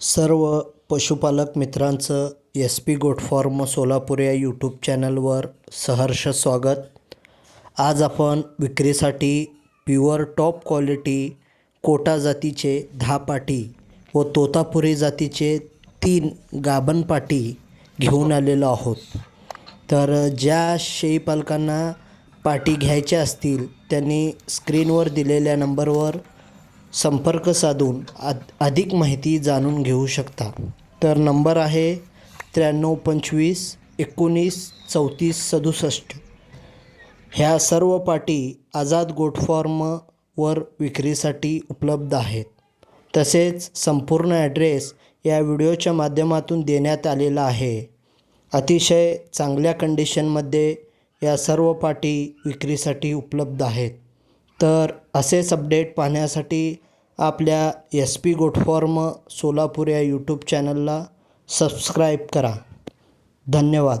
सर्व पशुपालक मित्रांचं S P goat farm Solapur या यूट्यूब चॅनलवर सहर्ष स्वागत. आज आपण विक्रीसाठी प्युअर टॉप क्वालिटी कोटा जातीचे दहा पाटी व तोतापुरी जातीचे तीन गाभण पाटी घेऊन आलेलो आहोत. तर ज्या शेळीपालकांना पाटी घ्यायच्या असतील त्यांनी स्क्रीनवर दिलेल्या नंबरवर संपर्क साधून अद अधिक माहिती जाणून घेऊ शकता. तर नंबर आहे त्र्याण्णव पंचवीस एकोणीस चौतीस सदुसष्ट. ह्या सर्व पाटी आझाद गोट फॉर्मवर विक्रीसाठी उपलब्ध आहेत. तसेच संपूर्ण ॲड्रेस या व्हिडिओच्या माध्यमातून देण्यात आलेला आहे. अतिशय चांगल्या कंडिशनमध्ये या सर्व पाटी विक्रीसाठी उपलब्ध आहेत. तर असेच अपडेट पाहण्यासाठी आपल्या एस पी गोटफॉर्म सोलापूर या यूट्यूब चॅनलला सबस्क्राईब करा. धन्यवाद.